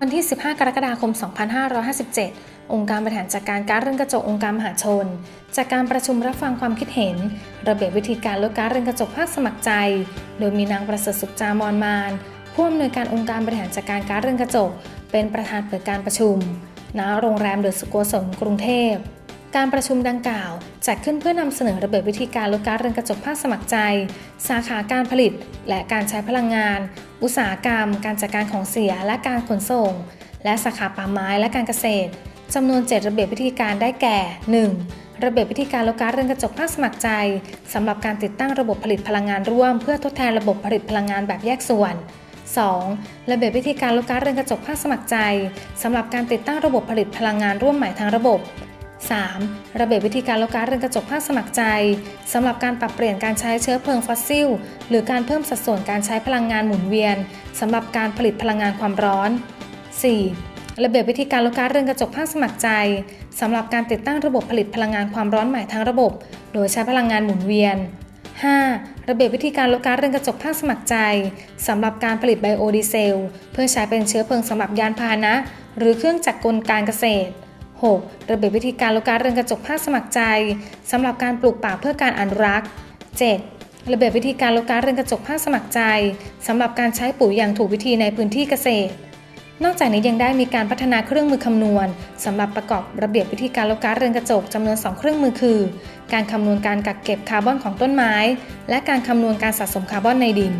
วันที่ 15 กรกฎาคม 2557 องค์การบริหารจัดการก๊าซเรือนกระจกองค์การมหาชน จากการประชุมรับฟังความคิดเห็น ระเบียบวิธีการลดก๊าซเรือนกระจกภาคสมัครใจ โดยมีนางประเสริฐสุขจามอนมานผู้อำนวยการองค์การบริหารจัดการก๊าซเรือนกระจก เป็นประธานเปิดการประชุมณโรงแรมเดอะสโกสนกรุงเทพ การประชุมดังกล่าว จัดขึ้นเพื่อนำเสนอระเบียบวิธีการลดก๊าซเรือนกระจกภาคสมัครใจ สาขาการผลิต และการใช้พลังงาน อุตสาหกรรม การจัดการของเสียและการขนส่ง และสาขาป่าไม้และการเกษตรจำนวน 7 ระเบียบวิธีการได้แก่ 1. ระเบียบวิธีการลดก๊าซเรือนกระจกภาคสมัครใจสำหรับการติดตั้งระบบผลิตพลังงานร่วม เพื่อทดแทนระบบผลิตพลังงานแบบแยกส่วน 2. ระเบียบวิธีการลดก๊าซเรือนกระจกภาคสมัครใจสำหรับการติดตั้งระบบผลิตพลังงานร่วมใหม่ทั้งระบบ 3. ระเบียบวิธีการลดก๊าซเรือนกระจกภาคสมัครใจสำหรับการปรับเปลี่ยนการใช้เชื้อเพลิงฟอสซิล หรือการเพิ่มสัดส่วนการใช้พลังงานหมุนเวียนสำหรับการผลิตพลังงานความร้อน 4. ระเบียบวิธีการลดก๊าซเรือนกระจกภาคสมัครใจสำหรับการติดตั้งระบบผลิตพลังงานความร้อนใหม่ทั้งระบบ โดยใช้พลังงานหมุนเวียน 5. ระเบียบวิธีการลดก๊าซเรือนกระจกภาคสมัครใจสำหรับการผลิตไบโอดีเซล เพื่อใช้เป็นเชื้อเพลิงสำหรับยานพาหนะ หรือเครื่องจักรกลการเกษตร 6. ระเบียบวิธีการลดกาซเรือนกระจกภาคสมัครใจสำหรับการปลูกป่าเพื่อการอนุรักษ์ 7. ระเบียบวิธีการลดกาซเรือนกระจกภาคสมัครใจสำหรับการใช้ปุ๋ยอย่างถูกวิธีในพื้นที่เกษตร นอกจากนี้ยังได้มีการพัฒนาเครื่องมือคำนวณสำหรับประกอบระเบียบวิธีการลดกาซเรือนกระจกจำนวน 2 เครื่องมือคือ การคำนวณการกักเก็บคาร์บอนของต้นไม้ และการคำนวณการสะสมคาร์บอนในดิน